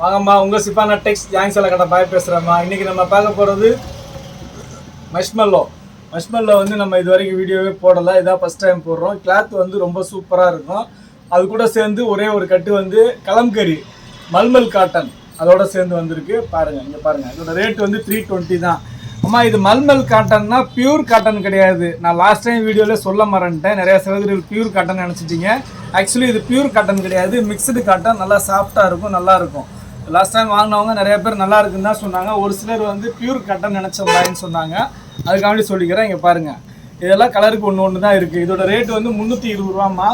வாங்கம்மா உங்கள் சிப்பானா டெக்ஸ் ஜாங்ஸில் கடை பாய் பேசுகிறேம்மா இன்றைக்கி நம்ம பார்க்க போகிறது மஷ்மெல்லோ மஷ்மெல்லோ வந்து நம்ம இது வரைக்கும் வீடியோவே போடலை. இதான் ஃபஸ்ட் டைம் போடுறோம். கிளாத் வந்து ரொம்ப சூப்பராக இருக்கும். அது கூட சேர்ந்து ஒரே ஒரு கட்டு வந்து கலம்கரி மல்மல் காட்டன் அதோட சேர்ந்து வந்திருக்கு. பாருங்கள் இங்கே பாருங்கள் இதோட ரேட் வந்து த்ரீ டுவெண்ட்டி தான். அம்மா இது மல்மல் காட்டன்னா பியூர் காட்டன் கிடையாது. நான் லாஸ்ட் டைம் வீடியோவில் சொல்ல மறந்துட்டேன். நிறைய சகோதரிகள் பியூர் காட்டன் நினச்சிட்டிங்க. ஆக்சுவலி இது பியூர் காட்டன் கிடையாது. மிக்சடு காட்டன் நல்லா சாஃப்டாக இருக்கும் நல்லாயிருக்கும் லாஸ்ட் டைம் வாங்கினவங்க நிறைய பேர் நல்லா இருக்குன்னு தான் சொன்னாங்க. ஒரு சிலர் வந்து பியூர் கட்டன் நினச்சவங்கன்னு சொன்னாங்க. அதுக்காண்டி சொல்லிக்கிறேன் இங்கே பாருங்கள் இதெல்லாம் கலருக்கு ஒன்று ஒன்று தான் இருக்குது இதோட ரேட் வந்து முந்நூற்றி இருபது ரூபாம்மா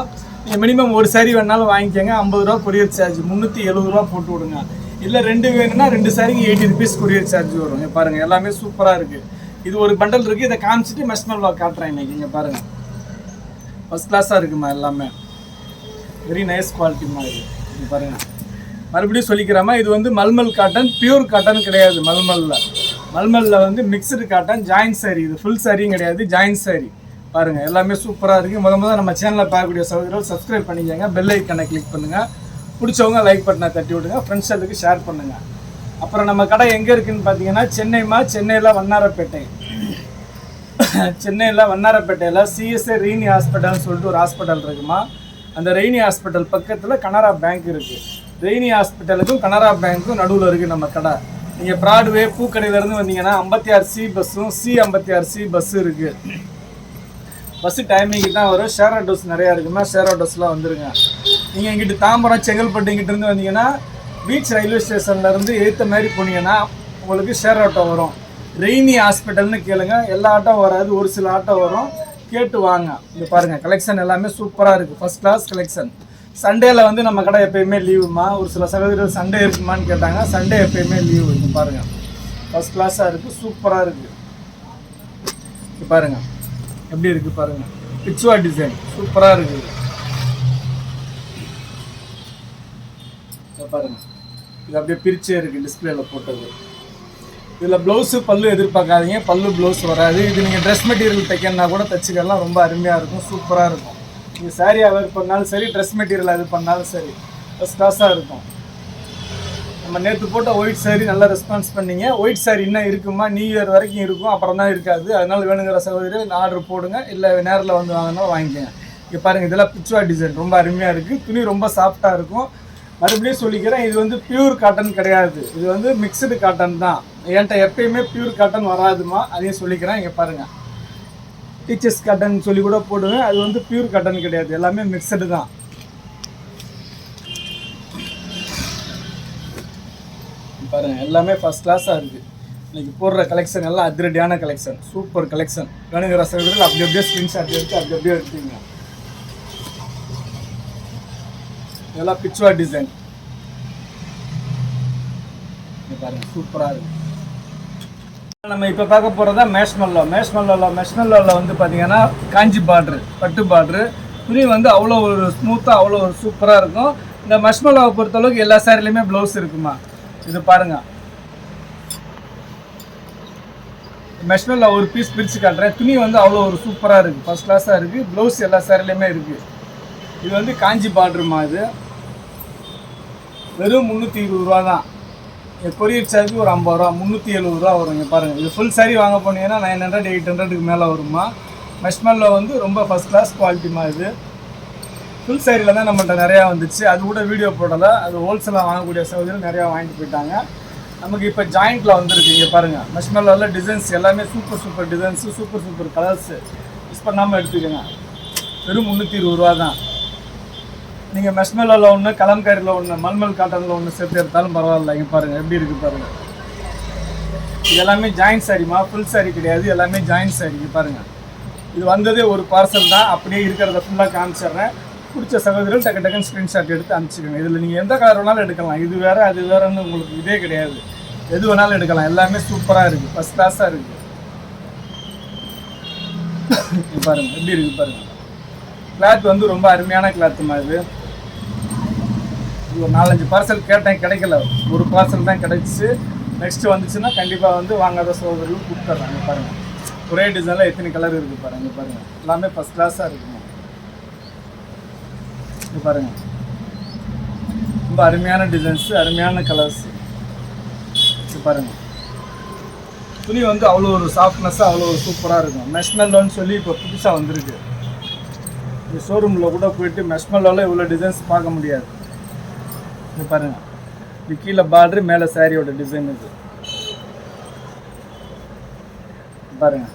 நீங்கள் மினிமம் ஒரு சாரி வேணாலும் வாங்கிக்கோங்க. ஐம்பது ரூபா கொரியர் சார்ஜ் முந்நூற்றி எழுபது ரூபா போட்டு விடுங்க. இல்லை ரெண்டு வேணும்னா ரெண்டு சாரிக்கு எயிட்டி ருபீஸ் கொரியர் சார்ஜ் வரும். இங்கே பாருங்க எல்லாமே சூப்பராக இருக்குது இது ஒரு பண்டல் இருக்குது இதை காமிச்சிட்டு மெஸ்மெல்வா காட்டுறேன் இன்னைக்கு. இங்கே பாருங்க. ஃபஸ்ட் கிளாஸாக இருக்குமா எல்லாமே? வெரி நைஸ் குவாலிட்டிமா இது பாருங்கள் மறுபடியும் சொல்லிக்கிறோமா இது வந்து மல்மல் காட்டன் பியூர் காட்டன் கிடையாது மல்மல்ல. மல்மல்ல வந்து மிக்சடு காட்டன் ஜாயின் சாரி இது ஃபுல் சாரியும் கிடையாது ஜாயின்ட் சாரி பாருங்க எல்லாமே சூப்பராக இருக்குது முத முத நம்ம சேனலில் பார்க்கக்கூடிய சகோதரர்கள் சப்ஸ்கிரைப் பண்ணிக்கோங்க. பெல் ஐக்கனை கிளிக் பண்ணுங்கள் பிடிச்சவங்க லைக் பட்டனை தட்டி விடுங்க. ஃப்ரெண்ட்ஸ்களுக்கு ஷேர் பண்ணுங்கள் அப்புறம் நம்ம கடை எங்கே இருக்குன்னு பார்த்தீங்கன்னா சென்னைமா சென்னையில் வண்ணாரப்பேட்டை. சென்னையில் வண்ணாரப்பேட்டையில் சிஎஸ்ஐ ரெய்னி ஹாஸ்பிட்டல்னு சொல்லிட்டு ஒரு ஹாஸ்பிட்டல் இருக்குமா? அந்த ரெய்னி ஹாஸ்பிட்டல் பக்கத்தில் கனரா பேங்க் இருக்குது ரெய்னி ஹாஸ்பிட்டலுக்கும் கனரா பேங்க்கும் நடுவில் இருக்குது நம்ம கடை. நீங்கள் ப்ராட்வே பூக்கடையிலேருந்து வந்தீங்கன்னா ஐம்பத்தி ஆறு சி பஸ்ஸும் சி ஐம்பத்தி ஆறு சி பஸ்ஸும் இருக்குது பஸ்ஸு டைமிங்க்கு தான் வரும். ஷேர் ஆட்டோஸ் நிறையா இருக்குமா ஷேர் ஆட்டோஸ்லாம் வந்துருங்க. நீங்கள் இங்கிட்டு தாம்பரம் செங்கல்பட்டு வந்தீங்கன்னா பீச் ரயில்வே ஸ்டேஷன்லேருந்து ஏற்ற மாதிரி போனீங்கன்னா உங்களுக்கு ஷேர் ஆட்டோ வரும். ரெய்னி ஹாஸ்பிட்டல்னு கேளுங்க. எல்லா ஆட்டோ வராது. ஒரு சில ஆட்டோ வரும். கேட்டு வாங்க. இங்கே பாருங்கள் கலெக்ஷன் எல்லாமே சூப்பராக இருக்குது ஃபஸ்ட் கிளாஸ் கலெக்ஷன் சண்டேல வந்து நம்ம கடை எப்பயுமே லீவுமா? ஒரு சில சகோதரர் சண்டே இருக்குமான்னு கேட்டாங்க. சண்டே எப்பயுமே லீவு. இங்கே பாருங்கள் ஃபஸ்ட் கிளாஸாக இருக்குது சூப்பராக இருக்குது பாருங்க. பாருங்கள் எப்படி இருக்குது பாருங்கள் பிச்சுவா டிசைன் சூப்பராக இருக்குது பாருங்க. இது அப்படியே பிரிச்சே இருக்குது டிஸ்பிளேல போட்டது. இதில் ப்ளவுஸு பல்லு எதிர்பார்க்காதீங்க. பல்லு ப்ளவுஸ் வராது. இது நீங்கள் ட்ரெஸ் மெட்டீரியல் தைக்கணும்னா கூட தைச்சிக்கலாம். ரொம்ப அருமையாக இருக்கும். சூப்பராக இருக்கும். நீங்கள் சாரியாக வேர் பண்ணாலும் சரி ட்ரெஸ் மெட்டீரியல் அது பண்ணாலும் சரி ஃபஸ்ட் கிளாஸாக இருக்கும். நம்ம நேற்று போட்ட ஒயிட் சாரி நல்லா ரெஸ்பான்ஸ் பண்ணீங்க. ஒயிட் சாரி இன்னும் இருக்குமா? நியூ இயர் வரைக்கும் இருக்கும் அப்புறம் தான் இருக்காது. அதனால வேணுங்கிற சகோதரி ஆர்டர் போடுங்க. இல்லை நேரில் வந்து வாங்கினா வாங்கிக்கோங்க. இங்கே பாருங்கள் இதெல்லாம் பிச்சுவா டிசைன் ரொம்ப அருமையாக இருக்குது துணி ரொம்ப சாஃப்டாக இருக்கும். மறுபடியும் சொல்லிக்கிறேன் இது வந்து பியூர் காட்டன் கிடையாது. இது வந்து மிக்சடு காட்டன் தான். என்கிட்ட எப்பயுமே பியூர் காட்டன் வராதுமா? அதையும் சொல்லிக்கிறேன். இங்கே பாருங்கள் டீச்சர்ஸ் கட்டன் சொல்லி கூட போடுவேன். அது வந்து பியூர் காட்டன் கிடையாது. எல்லாமே மிக்சடு தான். பாருங்க எல்லாமே ஃபஸ்ட் கிளாஸாக இருக்குது இன்னைக்கு போடுற கலெக்ஷன் எல்லாம் அதிரடியான கலெக்ஷன் சூப்பர் கலெக்ஷன் வேணுங்கிற சகோதரர்கள் அப்படி அப்படியே ஸ்க்ரீன்ஷாட் எடுத்து அப்படி அப்படியே எடுத்துங்க. இதெல்லாம் பிச்சுவா டிசைன் பாருங்க சூப்பராக இருக்குது நம்ம இப்போ பார்க்க போகிறதா மேஷ்மல்லோ மேஷ்மல்லோவில் மேஷ்மல்லோவில் வந்து பார்த்தீங்கன்னா காஞ்சி பார்ட்ரு பட்டு பார்ட்ரு துணி வந்து அவ்வளோ ஒரு ஸ்மூத்தாக அவ்வளோ ஒரு சூப்பராக இருக்கும். இந்த மஷ்மல்லோவை பொறுத்தளவுக்கு எல்லா சேரீலையுமே ப்ளவுஸ் இருக்குமா? இது பாருங்க. மெஷ்மல்லோ ஒரு பீஸ் பிரித்து காட்டுறேன். துணி வந்து அவ்வளோ ஒரு சூப்பராக இருக்குது ஃபஸ்ட் கிளாஸாக இருக்குது ப்ளவுஸ் எல்லா சேரீலையுமே இருக்குது இது வந்து காஞ்சி பார்ட்ருமா இது. வெறும் முந்நூற்றி இருபது ரூபா தான் கொரியர் சார்ஜ் ஒரு ஐம்பது ரூபா முந்நூற்றி எழுபது ரூபா வரும் இங்கே பாருங்கள் இது ஃபுல் சாரி வாங்க போனீங்கன்னா நைன் ஹண்ட்ரட் எயிட் ஹண்ட்ரடுக்கு மேலே வருமா? மெஷ்மெல்ல வந்து ரொம்ப ஃபஸ்ட் கிளாஸ் குவாலிட்டிமா இது. ஃபுல் சாரியில் தான் நம்மள்கிட்ட நிறையா வந்துச்சு. அது கூட வீடியோ போடலை. அது ஹோல்சேலாக வாங்கக்கூடிய சகோதரர் நிறையா வாங்கிட்டு போயிட்டாங்க. நமக்கு இப்போ ஜாயிண்ட்டில் வந்துருக்கு இங்கே பாருங்கள் மெஷ்மெல்ல டிசைன்ஸ் எல்லாமே super super designs super super colours miss பண்ணாமல் எடுத்துக்கோங்க. வெறும் முந்நூற்றி இருபது ரூபா தான். நீங்கள் மெஷ்மெல்லில் ஒன்று கலம்காரியில் ஒன்று மல்மல் காட்டனில் ஒன்று சேர்த்து எடுத்தாலும் பரவாயில்ல. இங்கே பாருங்கள் எப்படி இருக்குது பாருங்கள் இது எல்லாமே ஜாயின்ட் சாரிமா ஃபுல் சாரி கிடையாது எல்லாமே ஜாயின்ட் சாரி பாருங்கள் இது வந்ததே ஒரு பார்சல் தான். அப்படியே இருக்கிறத ஃபுல்லாக காமிச்சிடுறேன். பிடிச்ச சகோதரர்கள் டக்கு டக்குன்னு ஸ்க்ரீன்ஷாட் எடுத்து அனுப்பிச்சிக்கோங்க. இதில் நீங்கள் எந்த கலர் வேணாலும் எடுக்கலாம். இது வேறு அது வேறுன்னு உங்களுக்கு இதே கிடையாது. எது வேணாலும் எடுக்கலாம். எல்லாமே சூப்பராக இருக்குது ஃபஸ்ட் கிளாஸாக இருக்குது பாருங்க எப்படி இருக்குது பாருங்க. கிளாத் வந்து ரொம்ப அருமையான கிளாத்துமா இது. ஒரு நாலஞ்சு பார்சல் கேட்டேன் கிடைக்கல. ஒரு பார்சல் தான் கிடைச்சி. நெக்ஸ்ட் வந்துச்சுன்னா கண்டிப்பாக வந்து வாங்காத சகோதரர்கள் கூப்பிட்டுறாங்க பாருங்கள் ஒரே டிசைனில் எத்தனை கலர் இருக்குது பாருங்கள் பாருங்கள் எல்லாமே ஃபஸ்ட் கிளாஸாக இருக்குமா இது பாருங்கள் ரொம்ப அருமையான டிசைன்ஸு அருமையான கலர்ஸ் பாருங்கள் துணி வந்து அவ்வளோ ஒரு சாஃப்ட்னஸ்ஸாக அவ்வளோ ஒரு சூப்பராக இருக்கும். மெஷ்மெல்லோன்னு சொல்லி இப்போ புதுசாக வந்திருக்கு. இந்த ஷோரூமில் கூட போயிட்டு மெஷ்மெல்லோவில் இவ்வளோ டிசைன்ஸ் பார்க்க முடியாது. இது பாருங்கள் இது கீழே பார்டரு மேலே சாரியோட டிசைன் இது. பாருங்க.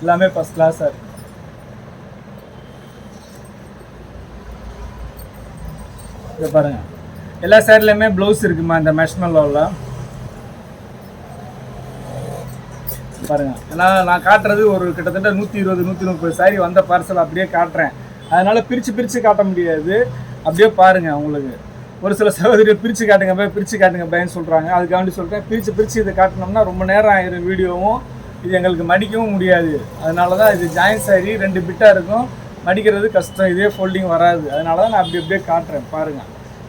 எல்லாமே ஃபஸ்ட் கிளாஸாக இருக்கு. இது பாருங்க. எல்லா சேரீலையுமே ப்ளவுஸ் இருக்குமா இந்த மெஷ்மெல்லோவில் பாருங்க. ஏன்னா நான் காட்டுறது ஒரு கிட்டத்தட்ட நூற்றி இருபது நூற்றி முப்பது சாரி வந்த பார்சல் அப்படியே காட்டுறேன். அதனால் பிரித்து பிரித்து காட்ட முடியாது. அப்படியே பாருங்கள் உங்களுக்கு. ஒரு சில சகோதரிகள் பிரித்து காட்டுங்க பை பிரித்து காட்டுங்க பையன்னு சொல்கிறாங்க அதுக்காண்டி சொல்கிறேன் பிரித்து பிரித்து இதை காட்டினோம்னா ரொம்ப நேரம் ஆயிரும் வீடியோவும். இது எங்களுக்கு மடிக்கவும் முடியாது. அதனால தான் இது ஜாயின் சாரி ரெண்டு பிட்டாக இருக்கும். மடிக்கிறது கஷ்டம். இதே ஃபோல்டிங் வராது. அதனால தான் நான் அப்படி அப்படியே காட்டுறேன். பாருங்கள்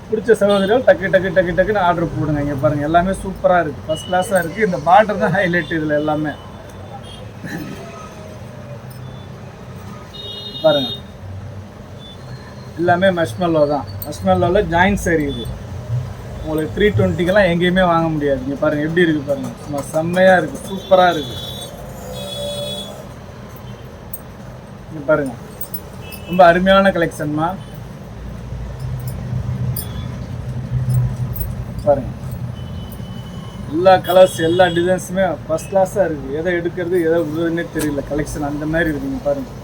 பிடிச்ச சகோதரிகள் டக்கு டக்கு டக்கு டக்குன்னு ஆர்டர் போடுங்க. இங்கே பாருங்கள் எல்லாமே சூப்பராக இருக்குது ஃபஸ்ட் கிளாஸாக இருக்குது இந்த பார்டர் தான் ஹைலைட் இதில் எல்லாமே. பாருங்கள் எல்லாமே மஷ்மெல்லோ தான். மஷ்மெல்லோவில் ஜாயின்ஸ் சரி இது. உங்களுக்கு த்ரீ டுவெண்ட்டிக்கெல்லாம் எங்கேயுமே வாங்க முடியாது. நீங்கள் பாருங்கள் எப்படி இருக்குது பாருங்கள் சும்மா செம்மையாக இருக்குது சூப்பராக இருக்குது நீங்கள் பாருங்கள் ரொம்ப அருமையான கலெக்ஷன்மா பாருங்கள் எல்லா கலர்ஸ் எல்லா டிசைன்ஸுமே ஃபஸ்ட் கிளாஸாக இருக்குது எதை எடுக்கிறது எதை விடுறதுன்னே தெரியல. கலெக்ஷன் அந்த மாதிரி இருக்குங்க பாருங்கள்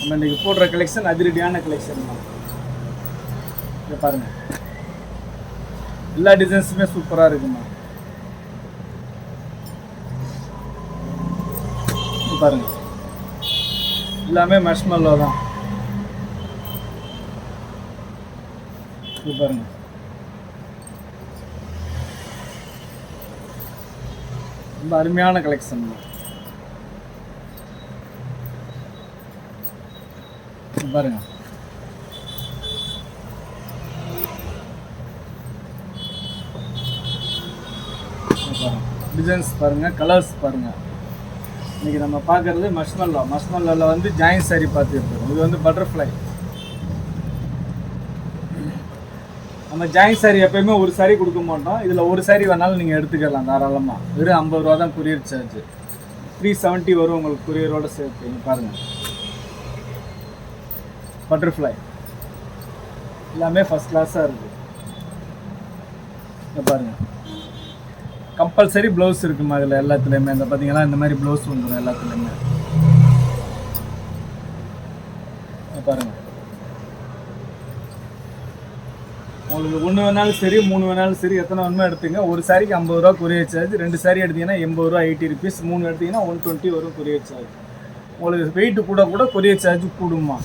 நம்ம இன்றைக்கி போடுற கலெக்ஷன் அதிரடியான கலெக்ஷன் தான் இங்கே பாருங்கள் எல்லா டிசைன்ஸுமே சூப்பராக இருக்குமா பாருங்கள் பாருங்க. எல்லாமே மஷ்மல்லோ தான். பாருங்க. ரொம்ப அருமையான கலெக்ஷன் பாருங்க. டிசைன்ஸ் பாருங்கள் கலர்ஸ் பாருங்கள் இன்றைக்கி நம்ம பார்க்கறது மஷ்மல்லா மஷ்மல்லாவில் வந்து ஜாயின் சாரி பார்த்துருக்கோம். இது வந்து பட்டர்ஃப்ளை நம்ம ஜாயின் சாரி எப்பயுமே ஒரு சாரி கொடுக்க மாட்டோம். இதில் ஒரு சாரி வேணாலும் நீங்கள் எடுத்துக்கலாம் தாராளமாக வெறும் ஐம்பது ரூபா தான் கொரியர் சார்ஜ் த்ரீ செவன்ட்டி வரும் உங்களுக்கு குரியரோடு சேர்த்து. நீங்கள் பாருங்கள் பட்டர்ஃப்ளை எல்லாமே ஃபஸ்ட் கிளாஸாக இருக்குது பாருங்கள் கம்பல்சரி ப்ளவுஸ் இருக்குமா அதில் எல்லாத்துலேயுமே? இந்த பார்த்தீங்கன்னா இந்த மாதிரி ப்ளவுஸ் வந்துடும் எல்லாத்துலேயுமே. பாருங்கள் பாருங்க. உங்களுக்கு ஒன்று வேணாலும் சரி மூணு வேணாலும் சரி எத்தனை வேணுமோ எடுத்துங்க. ஒரு சாரிக்கு ஐம்பது ரூபா கொரியர் சார்ஜ் ரெண்டு சாரி எடுத்தீங்கன்னா எண்பது ரூபா எயிட்டி ருபீஸ் மூணு எடுத்தீங்கன்னா ஒன் டுவெண்ட்டி வரும் கொரியர் சார்ஜ் உங்களுக்கு வெயிட் கூட கூட கொரியர் சார்ஜ் கூடுமா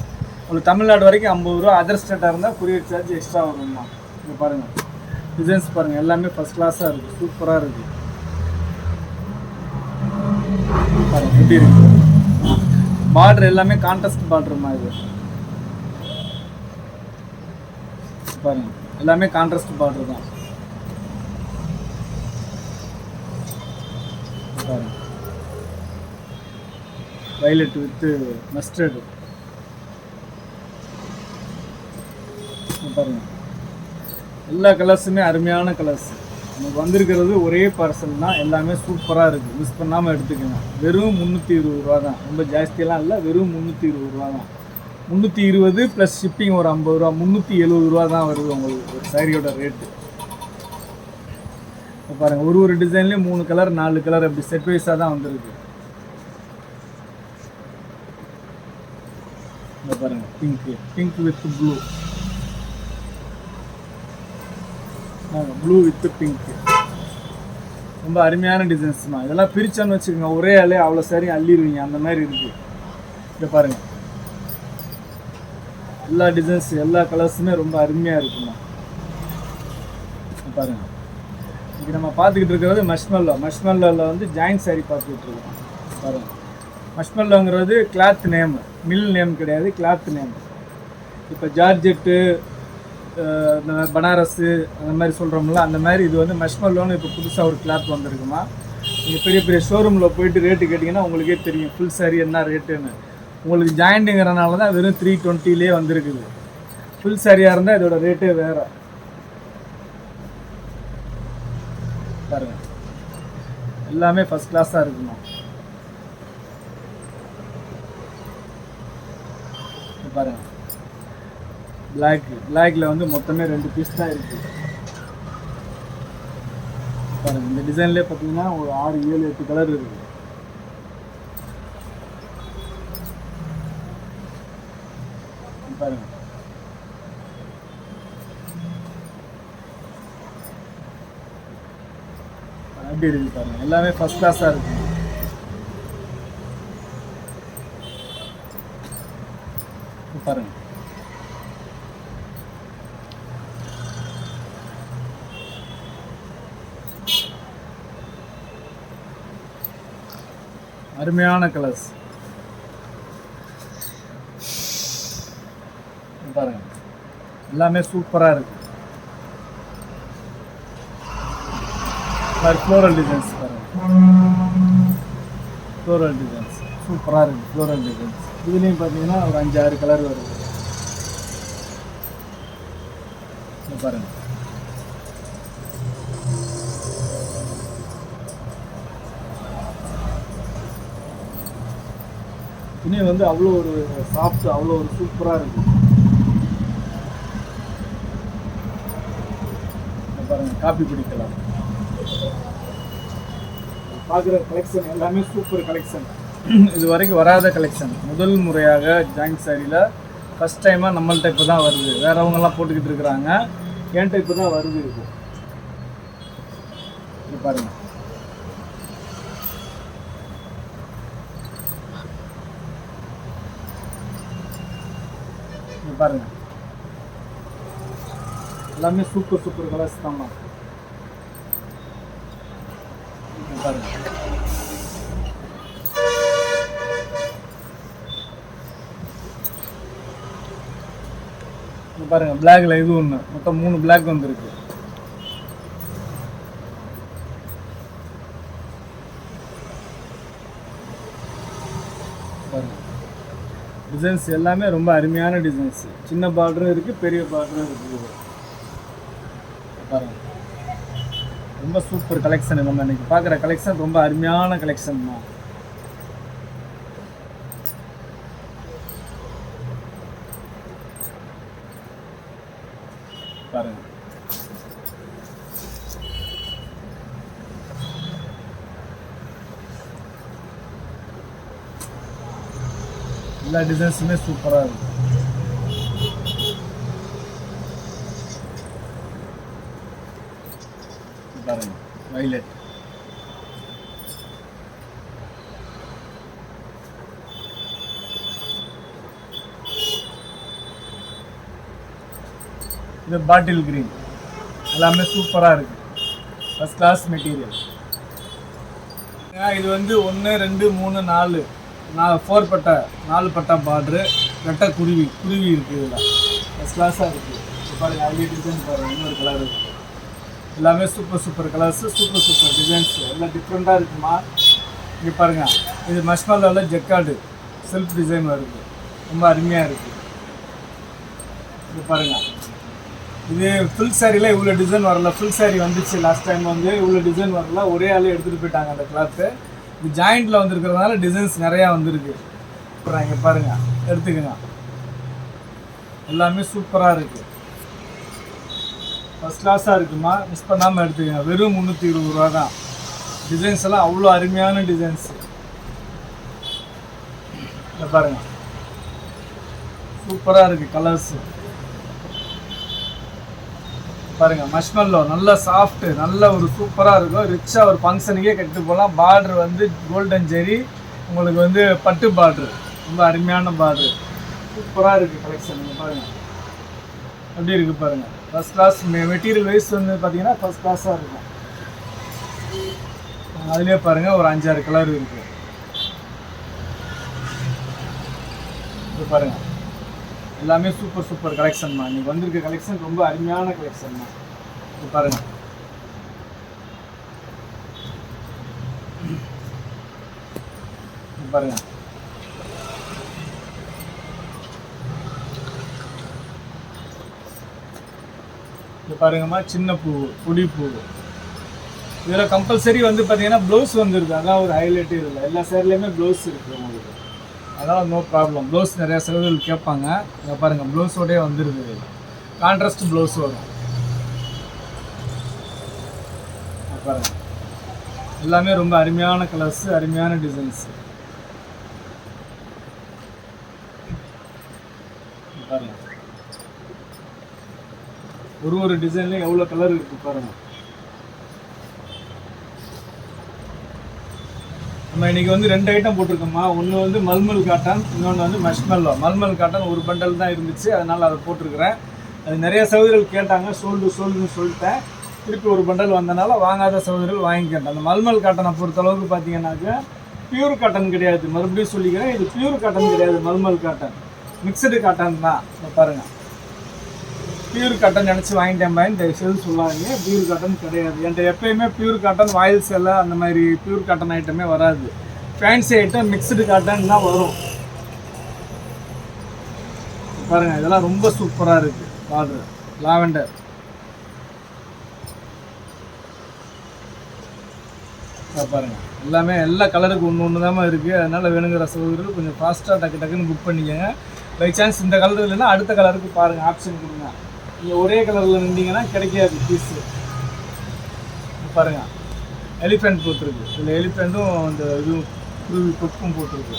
உங்களுக்கு தமிழ்நாடு வரைக்கும் ஐம்பது ரூபா அதர் ஸ்டேட்டாக இருந்தால் கொரியர் சார்ஜ் எக்ஸ்ட்ரா வரும்மா. இங்கே பாருங்கள் டிசைன்ஸ் பாருங்கள் எல்லாமே ஃபஸ்ட் கிளாஸாக இருக்குது சூப்பராக இருக்குது பாருங்கள் எப்படி இருக்குது பார்டர் எல்லாமே கான்ட்ராஸ்ட் பார்டர் இது பாருங்கள் எல்லாமே கான்ட்ராஸ்ட் பார்டர் தான். பாருங்கள் வைலட் வித்து மஸ்டர்டு பாருங்கள் எல்லா கலர்ஸுமே அருமையான கலர்ஸ் நமக்கு வந்திருக்கிறது ஒரே பார்சல் தான். எல்லாமே சூப்பராக இருக்குது மிஸ் பண்ணாமல் எடுத்துக்கோங்க. வெறும் முந்நூற்றி இருபது ரூபா தான். ரொம்ப ஜாஸ்தியெல்லாம் இல்லை. வெறும் முந்நூற்றி இருபது ரூபா தான். முந்நூற்றி இருபது ப்ளஸ் ஷிப்பிங் ஒரு ஐம்பது ரூபா. முந்நூற்றி எழுபது ரூபா தான் வருது உங்களுக்கு ஒரு சாரியோட ரேட்டு இப்போ பாருங்கள் ஒரு ஒரு டிசைன்லேயும் மூணு கலர் நாலு கலர் அப்படி செட் வைஸாக தான் வந்திருக்கு. இந்த பாருங்கள் pink pink with blue blue with pink ரொம்ப அருமையான டிசைன்ஸ்மா இதெல்லாம் பிரிச்சோன்னு வச்சுக்கோங்க ஒரே ஆளே அவ்வளோ சரி அள்ளிடுவீங்க. அந்த மாதிரி இருக்குது இதை பாருங்கள் எல்லா டிசைன்ஸ் எல்லா கலர்ஸுமே ரொம்ப அருமையாக இருக்குமா. பாருங்கள் இன்றைக்கி நம்ம பார்த்துக்கிட்டு இருக்கிறது மஷ்மெல்லோ மஷ்மெல்லோவில் வந்து ஜாயின் சாரி பார்த்துக்கிட்டு இருக்கோம். பாருங்கள் மஷ்மல்லோங்கிறது கிளாத் நேம் மில் நேம் கிடையாது கிளாத் நேம் இப்போ ஜார்ஜெட்டு இந்த பனாரஸு அந்த மாதிரி சொல்கிறோம்ல அந்த மாதிரி இது வந்து மஷ்மல்லோன்னு இப்போ புதுசாக ஒரு கிளாத் வந்திருக்குமா? நீங்கள் பெரிய பெரிய ஷோரூமில் போயிட்டு ரேட்டு கேட்டிங்கன்னா உங்களுக்கே தெரியும் ஃபுல் சாரி என்ன ரேட்டுன்னு உங்களுக்கு ஜாயிண்ட்டுங்கிறனால தான் வெறும் த்ரீ டுவெண்ட்டிலே வந்திருக்குது. ஃபுல் சாரியாக இருந்தால் இதோட ரேட்டே வேறு. பாருங்கள் எல்லாமே ஃபஸ்ட் கிளாஸாக இருக்குமா? பாருங்கள் பிளாக் பிளாக்ல வந்து மொத்தமே ரெண்டு பீஸ் தான் இருக்கு. பாருங்க இந்த டிசைன்லேயே பார்த்தீங்கன்னா ஒரு ஆறு ஏழு எட்டு கலர் இருக்கு. பாருங்கள் பாருங்க. அப்படி இருக்கு பாருங்க எல்லாமே ஃபர்ஸ்ட் கிளாஸாக இருக்கு. பாருங்கள் அருமையான கலர்ஸ் பாருங்க. எல்லாமே சூப்பராக இருக்கு. ஃப்ளோரல் டிசைன்ஸ் பாருங்க. ஃப்ளோரல் டிசைன்ஸ் சூப்பராக இருக்கு ஃப்ளோரல் டிசைன்ஸ் இதுலேயும் பார்த்தீங்கன்னா ஒரு அஞ்சு ஆறு கலர் வருது. இங்க துணி வந்து அவ்வளோ ஒரு சாஃப்ட் அவ்வளோ ஒரு சூப்பராக இருக்கு. இங்க பாருங்க காப்பி குடிக்கலாம் பார்க்குற கலெக்ஷன் எல்லாமே சூப்பர் கலெக்ஷன் இது வரைக்கும் வராத கலெக்ஷன் முதல் முறையாக ஜாயிண்ட் சாரியில் ஃபஸ்ட் டைமாக நம்மள்ட்ட இப்போ தான் வருது வேறவங்கெல்லாம் போட்டுக்கிட்டு இருக்கிறாங்க. என்கிட்ட இப்போ தான் வருது இது. பாருங்கள் பாருங்க. எல்லாமே சூப்பர் சூப்பர் கலர்ஸ் தான்மா பாருங்க. பாருங்க பிளாக்ல இது ஒன்று மொத்தம் மூணு பிளாக் வந்திருக்கு. பாருங்க. டிசைன்ஸ் எல்லாமே ரொம்ப அருமையான டிசைன்ஸ் சின்ன பார்டரும் இருக்குது பெரிய பார்டரும் இருக்குது ரொம்ப சூப்பர் கலெக்ஷன் நம்ம இன்றைக்கி பார்க்குற கலெக்ஷன் ரொம்ப அருமையான கலெக்ஷன் தான் பாருங்க எல்லா டிசைன்ஸுமே சூப்பராக இருக்கு இது பாருங்க வைலட் இது பாட்டில் கிரீன் எல்லாமே சூப்பராக இருக்கு ஃபஸ்ட் கிளாஸ் மெட்டீரியல் இது வந்து ஒன்று ரெண்டு மூணு நாலு நான் ஃபோர் பட்டை நாலு பட்டா பார்ட்ரு ரெட்டை குருவி குருவி இருக்குது இதில். ஃபஸ்ட் கிளாஸாக இருக்குது பாருங்கள் பாருங்க அதுலேயே டிசைன் பாருங்கள் இன்னொரு கலர் இருக்குது எல்லாமே super super colours super super designs எல்லாம் டிஃப்ரெண்ட்டாக இருக்குமா? இங்கே பாருங்கள் இது மஷ்மல்லாவில் ஜெக்கார்டு செல்ஃப் டிசைன் வருது ரொம்ப அருமையாக இருக்குது இது பாருங்கள் இது ஃபுல் சாரியில் இவ்வளோ டிசைன் வரல. ஃபுல் சாரி வந்துச்சு. லாஸ்ட் டைம் வந்து இவ்வளோ டிசைன் வரல. ஒரே ஆளே எடுத்துகிட்டு போயிட்டாங்க அந்த கிளாத்து இது ஜாயிண்ட்டில் வந்துருக்கிறதுனால டிசைன்ஸ் நிறையா வந்திருக்கு. அப்புறம் இங்கே பாருங்கள் எடுத்துக்கங்க. எல்லாமே சூப்பராக இருக்குது ஃபஸ்ட் கிளாஸாக இருக்குமா? மிஸ் பண்ணாமல் எடுத்துக்கங்க. வெறும் முந்நூற்றி இருபது ரூபா தான். டிசைன்ஸ் எல்லாம் அவ்வளோ அருமையான டிசைன்ஸ் இதை பாருங்க. சூப்பராக இருக்குது கலர்ஸு பாருங்க மஷ்மல்லோ நல்ல சாஃப்ட் நல்ல ஒரு சூப்பராக இருக்கும். ரிச்சாக ஒரு ஃபங்க்ஷனுக்கே கட்டு போகலாம் பார்டர் வந்து கோல்டன் ஜெரி உங்களுக்கு வந்து பட்டு பார்டர் ரொம்ப அருமையான பார்டர் சூப்பராக இருக்குது கலெக்ஷன் பாருங்கள் எப்படி இருக்குது பாருங்கள் ஃபஸ்ட் கிளாஸ் மெட்டீரியல் வைஸ் வந்து பார்த்தீங்கன்னா ஃபஸ்ட் கிளாஸாக இருக்கும். அதுலேயே பாருங்கள் ஒரு அஞ்சாறு கலர் இருக்குது இது பாருங்கள் எல்லாமே சூப்பர் சூப்பர் கலெக்ஷன் தான் இன்னைக்கு வந்திருக்க கலெக்ஷன் ரொம்ப அருமையான கலெக்ஷன் தான் இது பாருங்க. பாருங்க. இது பாருங்கம்மா சின்ன பூ புடி பூ. இதில் கம்பல்சரி வந்து பார்த்தீங்கன்னா ப்ளவுஸ் வந்துருது அதான் ஒரு ஹைலைட்டு இதில். எல்லா சைட்லேயுமே ப்ளவுஸ் இருக்குது உங்களுக்கு. அதனால் நோ ப்ராப்ளம் ப்ளவுஸ் நிறைய செலவுகள் கேட்பாங்க. இதை பாருங்கள் ப்ளவுஸோடே வந்துடுது கான்ட்ராஸ்ட் ப்ளவுஸ் வரும் பாருங்க. எல்லாமே ரொம்ப அருமையான கலர்ஸ் அருமையான டிசைன்ஸ் பாருங்க. ஒரு ஒரு டிசைன்லையும் எவ்வளோ கலர் இருக்கு பாருங்க. நம்ம இன்னைக்கு வந்து ரெண்டு ஐட்டம் போட்டிருக்கோம்மா. ஒன்று வந்து மல்மல் காட்டன் இன்னொன்று வந்து மஷ்மெல்லோ மல்மல் காட்டன் ஒரு பண்டல் தான் இருந்துச்சு. அதனால் அதை போட்டிருக்கிறேன். அது நிறைய சகோதரர்கள் கேட்டாங்க. சோல்டு சோல்டுன்னு சொல்லிட்டேன். திருப்பி ஒரு பண்டல் வந்தனால வாங்காத சகோதரர்கள் வாங்கிக்கிட்டேன் அந்த மல்மல் காட்டனை பொறுத்தளவுக்கு பார்த்தீங்கன்னாக்க பியூர் காட்டன் கிடையாது. மறுபடியும் சொல்லிக்கிறேன் இது பியூர் காட்டன் கிடையாது. மல்மல் காட்டன் மிக்சடு காட்டன் தான். பாருங்கள் பியூர் காட்டன் நினச்சி வாங்கிட்டேன் இந்த செல் சொல்லாதீங்க. பியூர் காட்டன் கிடையாது. என்கிட்ட எப்பயுமே பியூர் காட்டன் வாயில் செல்ல அந்த மாதிரி பியூர் காட்டன் ஐட்டமே வராது. ஃபேன்சி ஐட்டம் மிக்சடு காட்டன் தான் வரும். பாருங்கள் இதெல்லாம் ரொம்ப சூப்பராக இருக்குது பார்டர் லாவெண்டர் பாருங்க. எல்லாமே எல்லா கலருக்கு ஒன்று ஒன்று தான் இருக்குது அதனால் வேணுங்கிற சகோதரர்கள் கொஞ்சம் ஃபாஸ்ட்டாக டக்கு டக்குன்னு புக் பண்ணிக்கோங்க. பை சான்ஸ் இந்த கலர் இல்லைன்னா அடுத்த கலருக்கு பாருங்கள் ஆப்ஷன் கொடுங்க. நீங்கள் ஒரே கலரில் நின்றீங்கன்னா கிடைக்காது பீஸு பாருங்கள் எலிஃபெண்ட் போட்டிருக்கு இதில் எலிஃபெண்ட்டும் இந்த இதுவும் குருவி கொக்கும் போட்டிருக்கு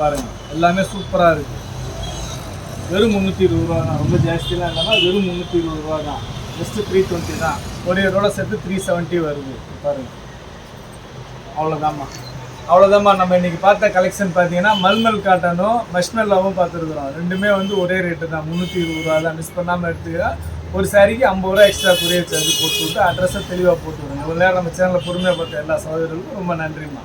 பாருங்கள் எல்லாமே சூப்பராக இருக்குது வெறும் முந்நூற்றி இருபது ரூபா தான். ரொம்ப ஜாஸ்தியெலாம் இல்லாமல் வெறும் முந்நூற்றி இருபது ரூபா தான். ஜஸ்ட்டு த்ரீ டுவெண்ட்டி தான். கொரியரோட சேர்த்து த்ரீ செவன்ட்டி வருது. பாருங்கள் அவ்வளோதாம்மா அவ்வளோதாம்மா நம்ம இன்னைக்கு பார்த்த கலெக்ஷன் பார்த்தீங்கன்னா மல்மல் காட்டனும் மஷ்மெல்லாவும் பார்த்துருக்குறோம். ரெண்டுமே வந்து ஒரே ரேட்டு தான். முந்நூற்றி இருபது ரூபா தான். மிஸ் பண்ணாமல் எடுத்துக்கிறா ஒரு சாரிக்கு ஐம்பது ரூபா எக்ஸ்ட்ரா கொரியர் சார்ஜ் போட்டு விட்டு அட்ரஸை தெளிவாக போட்டு விடுங்க. இவ்வளோ நேரம் நம்ம சேனலில் பொறுமையாக பார்த்த எல்லா சகோதரர்களுக்கும் ரொம்ப நன்றிம்மா.